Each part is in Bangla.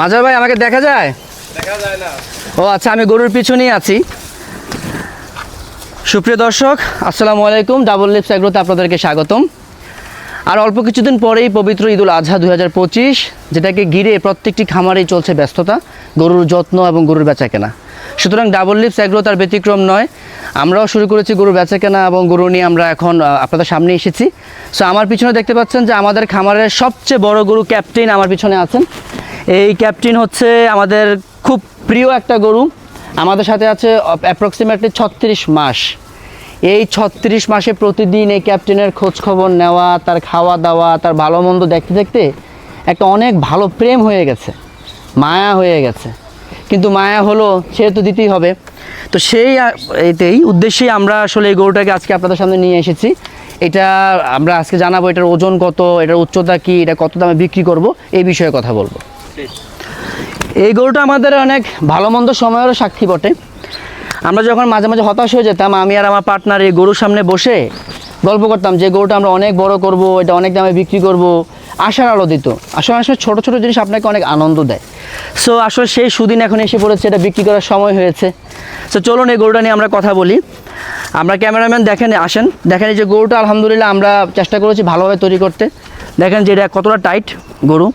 মাজার ভাই আমাকে দেখা যায়? দেখা যায় না। ও আচ্ছা আমি গরুর পিছনেই আছি। সুপ্রিয় দর্শক আসসালামু আলাইকুম। ডাবল লিপস এগ্রোতে আপনাদেরকে স্বাগতম। আর অল্প কিছুদিন পরেই পবিত্র ঈদুল আজহা দু হাজার পঁচিশ যেটাকে ঘিরে প্রত্যেকটি খামারেই চলছে ব্যস্ততা গরুর যত্ন এবং গরুর বেচা কেনা সুতরাং ডাবল লিপস এগ্রো তার ব্যতিক্রম নয়। আমরাও শুরু করেছি গরু বেচা কেনা এবং গরু নিয়ে আমরা এখন আপনাদের সামনে এসেছি। সো আমার পিছনে দেখতে পাচ্ছেন যে আমাদের খামারের সবচেয়ে বড় গরু ক্যাপ্টেন আমার পিছনে আছেন। এই ক্যাপ্টেন হচ্ছে আমাদের খুব প্রিয় একটা গরু। আমাদের সাথে আছে অ্যাপ্রক্সিমেটলি ছত্রিশ মাস। এই ছত্রিশ মাসে প্রতিদিন এই ক্যাপ্টেনের খবর নেওয়া, তার খাওয়া দাওয়া, তার ভালো মন্দ দেখতে দেখতে একটা অনেক ভালো প্রেম হয়ে গেছে, মায়া হয়ে গেছে। কিন্তু মায়া হলো, সে তো দিতেই হবে। তো সেই এতেই উদ্দেশ্যেই আমরা আসলে এই গরুটাকে আজকে আপনাদের সামনে নিয়ে এসেছি। এটা আমরা আজকে জানাব এটার ওজন কত, এটার উচ্চতা কি, এটা কত দামে বিক্রি করব, এই বিষয়ে কথা বলব। এই গরুটা আমাদের অনেক ভালো মন্দ সময়েরও সাক্ষী বটে। আমরা যখন মাঝে মাঝে হতাশ হয়ে যেতাম, আমি আর আমার পার্টনার এই গরুর সামনে বসে গল্প করতাম যে গরুটা আমরা অনেক বড় করব, এটা অনেক দামে বিক্রি করব। আশার আলো দিত। আসলে আসলে ছোটো ছোটো জিনিস আপনাকে অনেক আনন্দ দেয়। সো আসলে সেই সুদিন এখন এসে পড়েছে, এটা বিক্রি করার সময় হয়েছে। সো চলুন এই গরুটা নিয়ে আমরা কথা বলি। আমরা ক্যামেরাম্যান, দেখেন, আসেন। দেখেন এই যে গরুটা, আলহামদুলিল্লাহ, আমরা চেষ্টা করেছি ভালোভাবে তৈরি করতে। দেখেন যে এটা কতটা টাইট গরু।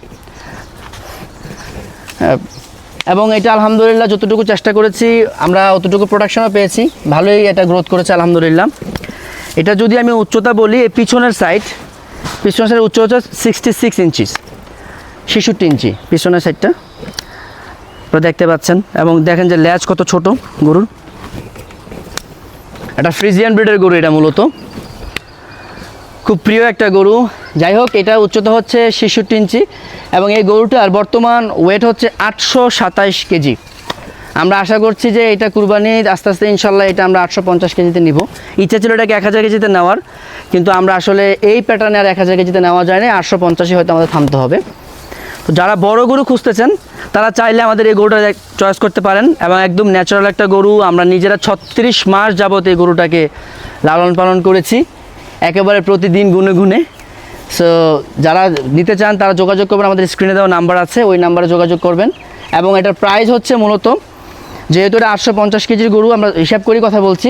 এবং এটা আলহামদুলিল্লাহ যতটুকু চেষ্টা করেছি, আমরা অতটুকু প্রোডাকশনও পেয়েছি। ভালোই এটা গ্রোথ করেছে, আলহামদুলিল্লাহ। এটা যদি আমি উচ্চতা বলি, এই পিছনের সাইড পিছনের সাইড উচ্চতা সিক্সটি সিক্স ইঞ্চিস ছেষট্টি ইঞ্চি পিছনের সাইডটা আপনারা দেখতে পাচ্ছেন, এবং দেখেন যে ল্যাচ কত ছোট গরুর। এটা ফ্রিজিয়ান ব্রিডের গরু এটা মূলত। খুব প্রিয় একটা গরু। যাই হোক, এটা উচ্চতা হচ্ছে ছেষট্টি ইঞ্চি, এবং এই গরুটার বর্তমান ওয়েট হচ্ছে আটশো সাতাইশ কেজি। আমরা আশা করছি যে এটা কুরবানি, আস্তে আস্তে ইনশাল্লাহ এটা আমরা আটশো পঞ্চাশ কেজিতে নিব। ইচ্ছা ছিল এটাকে এক হাজার কেজিতে নেওয়ার, কিন্তু আমরা আসলে এই প্যাটার্নে আর এক হাজার কেজিতে নেওয়া যায় না আটশো পঞ্চাশে হয়তো আমাদের থামতে হবে। তো যারা বড় গরু খুঁজতেছেন তারা চাইলে আমাদের এই গরুটা চয়েস করতে পারেন এবং একদম ন্যাচারাল একটা গরু। আমরা নিজেরা ছত্রিশ মাস যাবত এই গরুটাকে লালন পালন করেছি। একেবারে প্রতিদিন গুনে গুনে। সো যারা নিতে চান তারা যোগাযোগ করবেন। আমাদের স্ক্রিনে দেওয়া নাম্বার আছে, ওই নাম্বারে যোগাযোগ করবেন। এবং এটার প্রাইস হচ্ছে মূলত, যেহেতু এটা আটশো পঞ্চাশ কেজির গরু, আমরা হিসাব করি কথা বলছি।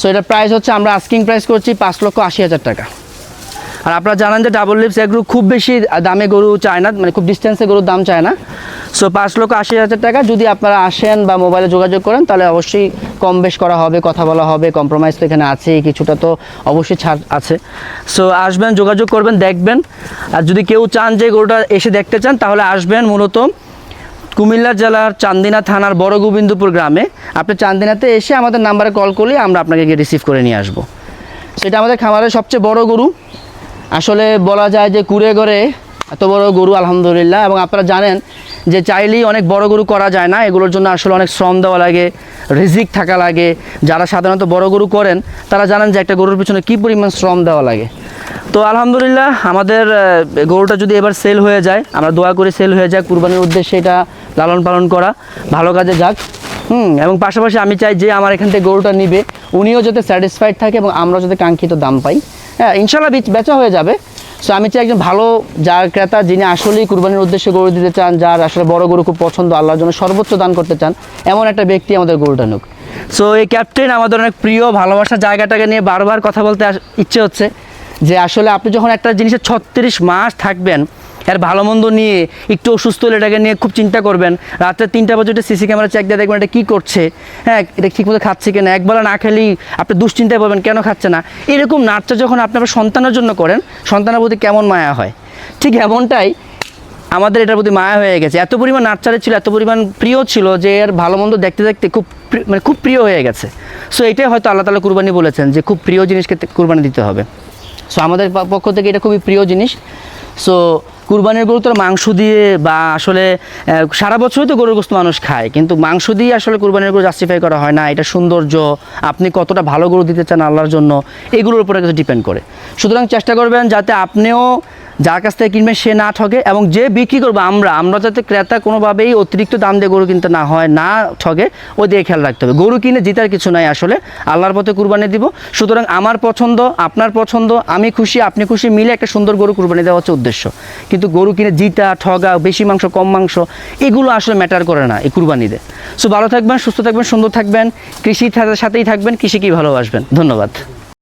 সো এটার প্রাইস হচ্ছে, আমরা আস্কিং প্রাইস করছি পাঁচ লক্ষ আশি হাজার টাকা। আর আপনারা জানেন যে ডাবল লিপস এগ্রো খুব বেশি দামে গরু চায় না মানে খুব ডিস্টেন্সে গরুর দাম চায় না। সো পাঁচ লক্ষ আশি হাজার টাকা যদি আপনারা আসেন বা মোবাইলে যোগাযোগ করেন, তাহলে অবশ্যই কম বেশ করা হবে, কথা বলা হবে কম্প্রোমাইজ তো এখানে আছেই, কিছুটা তো অবশ্যই ছাড় আছে। সো আসবেন, যোগাযোগ করবেন, দেখবেন। আর যদি কেউ চান যে গরুটা এসে দেখতে চান, তাহলে আসবেন মূলত কুমিল্লা জেলার চান্দিনা থানার বড় গোবিন্দপুর গ্রামে। আপনি চান্দিনাতে এসে আমাদের নাম্বারে কল করলে আমরা আপনাকে গিয়ে রিসিভ করে নিয়ে আসব। সেটা আমাদের খামারের সবচেয়ে বড় গরু। আসলে বলা যায় যে কুড়ে ঘরে এত বড় গরু, আলহামদুলিল্লাহ। এবং আপনারা জানেন যে চাইলেই অনেক বড় গরু করা যায় না। এগুলোর জন্য আসলে অনেক শ্রম দেওয়া লাগে, রিজিক থাকা লাগে। যারা সাধারণত বড় গরু করেন, তারা জানেন যে একটা গরুর পিছনে কী পরিমাণ শ্রম দেওয়া লাগে। তো আলহামদুলিল্লাহ, আমাদের গরুটা যদি এবার সেল হয়ে যায়, আমরা দোয়া করে সেল হয়ে যায় কুরবানির উদ্দেশ্যে এটা লালন পালন করা। ভালো কাজে যাক। হুম, এবং পাশাপাশি আমি চাই যে আমার এখান থেকে গরুটা নিবে, উনিও যাতে স্যাটিসফাইড থাকে এবং আমরা যাতে কাঙ্ক্ষিত দাম পাই। হ্যাঁ ইনশাল্লাহ বেচ- হয়ে যাবে। সো আমি চাই একজন ভালো যা ক্রেতা যিনি আসলেই কুরবানির উদ্দেশ্যে গরু দিতে চান, যার আসলে বড় গরু খুব পছন্দ, আল্লাহর জন্য সর্বোচ্চ দান করতে চান, এমন একটা ব্যক্তি আমাদের গরুটা নুক সো এই ক্যাপ্টেন আমাদের অনেক প্রিয়, ভালোবাসার জায়গাটাকে নিয়ে বারবার কথা বলতে ইচ্ছে হচ্ছে যে আসলে আপনি যখন একটা জিনিসের ছত্রিশ মাস থাকবেন এর ভালো মন্দ নিয়ে একটু অসুস্থ হলে এটাকে নিয়ে খুব চিন্তা করবেন। রাত্রে তিনটা বাজে সিসি ক্যামেরা চেক দিয়ে দেখবেন এটা কী করছে। হ্যাঁ এটা ঠিকমতো খাচ্ছে কিনা? একবেলা না খেলেই আপনি দুশ্চিন্তায় পড়বেন, কেন খাচ্ছে না? এরকম নাচটা যখন আপনি আপনার সন্তানের জন্য করেন, সন্তানের প্রতি কেমন মায়া হয়? ঠিক এমনটাই আমাদের এটার প্রতি মায়া হয়ে গেছে। এত পরিমাণ নার্চারে ছিল, এত পরিমাণ প্রিয় ছিল যে এর ভালো মন্দ দেখতে দেখতে খুব মানে খুব প্রিয় হয়ে গেছে। সো এটাই হয়তো আল্লাহ তালা কুরবানি বলেছেন যে খুব প্রিয় জিনিসকে কুরবানি দিতে হবে। সো আমাদের পক্ষ থেকে এটা খুবই প্রিয় জিনিস। সো কুরবানির গরু তো মাংস দিয়ে বা আসলে সারা বছরই তো গরুর গোস্ত মানুষ খায়, কিন্তু মাংস দিয়ে আসলে কুরবানির গরু জাস্টিফাই করা হয় না, এটা সৌন্দর্য, আপনি কতটা ভালো গরু দিতে চান আল্লাহর জন্য, এগুলোর উপরে কিছু ডিপেন্ড করে। সুতরাং চেষ্টা করবেন যাতে আপনিও যার কাছ থেকে কিনবেন সে না ঠগে এবং যে বিক্রি করব আমরা আমরা যাতে ক্রেতা কোনোভাবেই অতিরিক্ত দাম দিয়ে গরু কিনতে না হয়, না ঠগে, ওই দিকে খেয়াল রাখতে হবে। গরু কিনে জিতার কিছু নাই আসলে, আল্লাহর পথে কুরবানি দিব। সুতরাং আমার পছন্দ, আপনার পছন্দ, আমি খুশি, আপনি খুশি মিলে একটা সুন্দর গরু কুরবানি দেওয়া হচ্ছে উদ্দেশ্য। কিন্তু গরু কিনে জিতা, ঠগা, বেশি মাংস, কম মাংস, এগুলো আসলে ম্যাটার করে না এই কুরবানিতে সো ভালো থাকবেন, সুস্থ থাকবেন, সুন্দর থাকবেন, কৃষির সাথে- সাথেই থাকবেন কৃষিকেই ভালোবাসবেন? ধন্যবাদ।